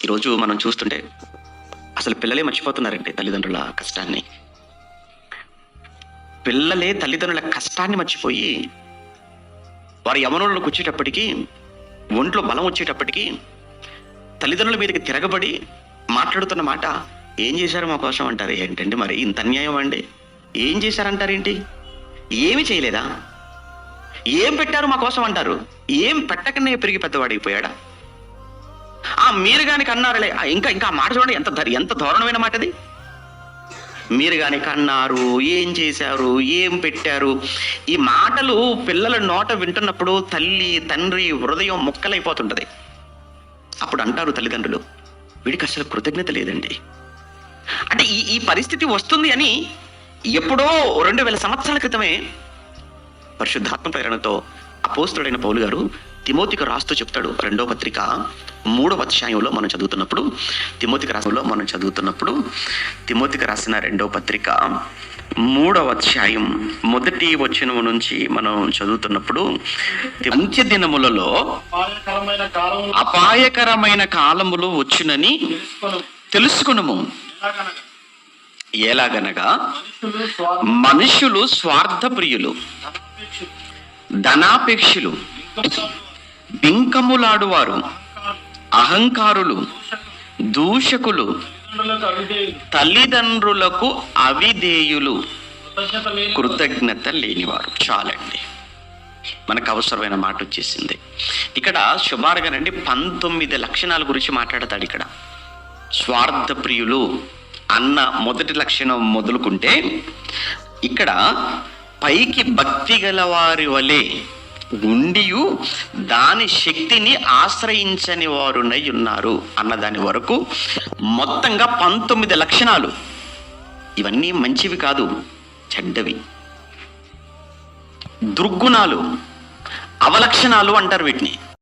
ఈరోజు మనం చూస్తుంటే అసలు పిల్లలే మర్చిపోతున్నారండి తల్లిదండ్రుల కష్టాన్ని. పిల్లలే తల్లిదండ్రుల కష్టాన్ని మర్చిపోయి వారి యమనులకు వచ్చేటప్పటికి ఒంట్లో బలం వచ్చేటప్పటికి తల్లిదండ్రుల మీదకి తిరగబడి మాట్లాడుతున్న మాట ఏం చేశారు మా కోసం? అంటారు. ఏంటండి మరి? ఇంత అన్యాయం అండి. ఏం చేశారంటారేంటి? ఏమి చేయలేదా? ఏం పెట్టారు మా కోసం అంటారు? ఏం పెట్టకనే పెరిగి పెద్దవాడికి పోయాడా మీరు గాని కన్నారులే. ఇంకా ఇంకా మాట చూడండి ఎంత ధరి ఎంత దారుణమైన మాట అది మీరు గాని కన్నారు ఏం చేశారు ఏం పెట్టారు. ఈ మాటలు పిల్లల నోట వింటున్నప్పుడు తల్లి తండ్రి హృదయం ముక్కలైపోతుంటది. అప్పుడు అంటారు తల్లిదండ్రులు వీడికి అసలు కృతజ్ఞత లేదండి. అంటే ఈ ఈ పరిస్థితి వస్తుంది అని ఎప్పుడో రెండు వేల సంవత్సరాల క్రితమే పరిశుద్ధాత్మ ప్రేరణతో అపోస్తుడైన పౌలు గారు తిమోతికి రాస్తూ చెప్తాడు రెండో పత్రిక మూడవ అధ్యాయంలో మనం చదువుతున్నప్పుడు తిమోతికి రాసంలో మనం చదువుతున్నప్పుడు తిమోతికి రాసిన రెండవ పత్రిక మూడవ అధ్యాయం మొదటి వచనం నుంచి మనం చదువుతున్నప్పుడు అంత్య దినములలో అపాయకరమైన కాలములు వచ్చునని తెలుసుకొను తెలుసుకునము. ఎలాగనగా? మనుషులు స్వార్థ స్వార్థప్రియులు. ధనాపేక్షలు, బింకములాడువారు. అహంకారులు, దూషకులు, తల్లిదండ్రులకు అవిధేయులు, కృతజ్ఞత లేనివారు. చాలండి. మనకు అవసరమైన మాట వచ్చేసింది ఇక్కడ సుమారుగానండి పంతొమ్మిది లక్షణాల గురించి మాట్లాడతాడు ఇక్కడ. స్వార్థ ప్రియులు అన్న మొదటి లక్షణం మొదలుకుంటే ఇక్కడ పైకి భక్తి గల వారి వలె ఉండియు దాని శక్తిని ఆశ్రయించని వారునై ఉన్నారు అన్నదాని వరకు మొత్తంగా పంతొమ్మిది లక్షణాలు. ఇవన్నీ మంచివి కాదు చెడ్డవి. దుర్గుణాలు అవలక్షణాలు అంటారు వీటిని.